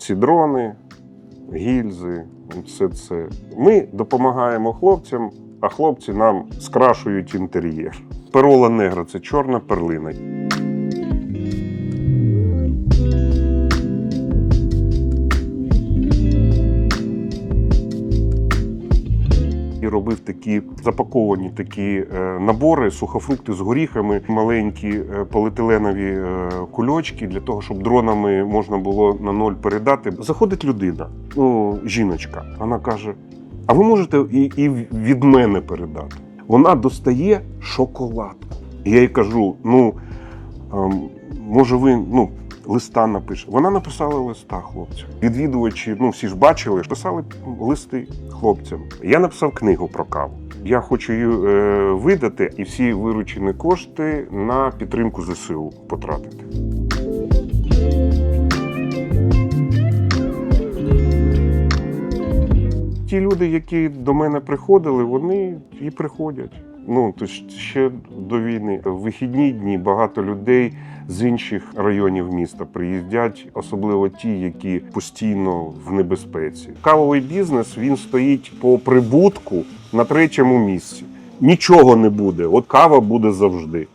ці дрони, гільзи, все це. Ми допомагаємо хлопцям, а хлопці нам скрашують інтер'єр. Перола негра це чорна перлина. Робив такі запаковані такі е, набори, сухофрукти з горіхами, маленькі е, поліетиленові е, кульочки для того, щоб дронами можна було на ноль передати. Заходить людина, ну, жіночка, вона каже: А ви можете і, і від мене передати? Вона достає шоколадку. І я їй кажу: ну, ем, може, ви ну, листа напише. Вона написала листа хлопцям. Відвідувачі, ну всі ж бачили, писали листи хлопцям. Я написав книгу про каву. Я хочу її е, видати і всі виручені кошти на підтримку ЗСУ потратити. Ті люди, які до мене приходили, вони і приходять. Ну то ще до війни в вихідні дні багато людей з інших районів міста приїздять, особливо ті, які постійно в небезпеці. Кавовий бізнес він стоїть по прибутку на третьому місці. Нічого не буде. От кава буде завжди.